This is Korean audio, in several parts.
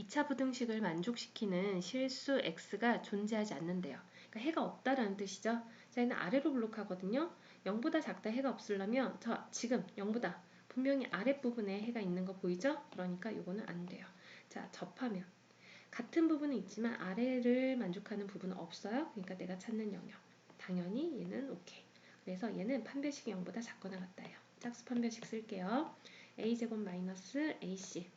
2차 부등식을 만족시키는 실수 x가 존재하지 않는데요. 그러니까 해가 없다라는 뜻이죠. 자, 얘는 아래로 블록하거든요. 0보다 작다 해가 없으려면 저 지금 0보다 분명히 아랫부분에 해가 있는 거 보이죠? 그러니까 요거는 안 돼요. 자, 접하면 같은 부분은 있지만 아래를 만족하는 부분은 없어요. 그러니까 내가 찾는 영역. 당연히 얘는 오케이. 그래서 얘는 판별식이 0보다 작거나 같다요. 짝수 판별식 쓸게요. a제곱 마이너스 ac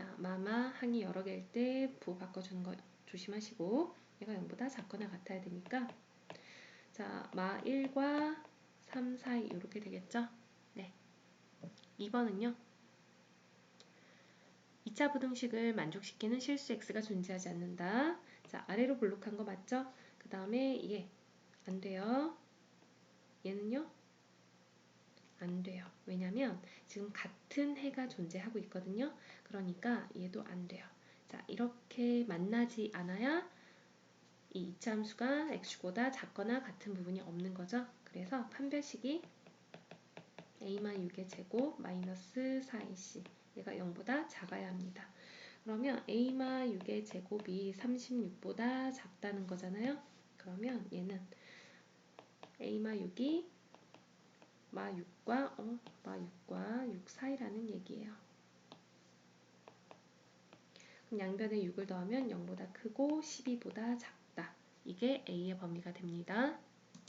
자, 마마 항이 여러 개일 때 부 바꿔주는 거 조심하시고 얘가 0보다 작거나 같아야 되니까 자, 마 1과 3 사이 이렇게 되겠죠? 네. 2번은요. 2차 부등식을 만족시키는 실수 x가 존재하지 않는다. 자, 아래로 블록한 거 맞죠? 그 다음에 이게 안 돼요. 얘는요? 안 돼요. 왜냐면 지금 같은 해가 존재하고 있거든요. 그러니까 얘도 안 돼요. 자, 이렇게 만나지 않아야 이 이차함수가 x보다 작거나 같은 부분이 없는 거죠. 그래서 판별식이 a-6의 제곱 마이너스 4ac 얘가 0보다 작아야 합니다. 그러면 a-6의 제곱이 36보다 작다는 거잖아요. 그러면 얘는 a-6이 마 6과 어, 마 6과 6 사이라는 얘기예요. 그럼 양변에 6을 더하면 0보다 크고 12보다 작다. 이게 A의 범위가 됩니다.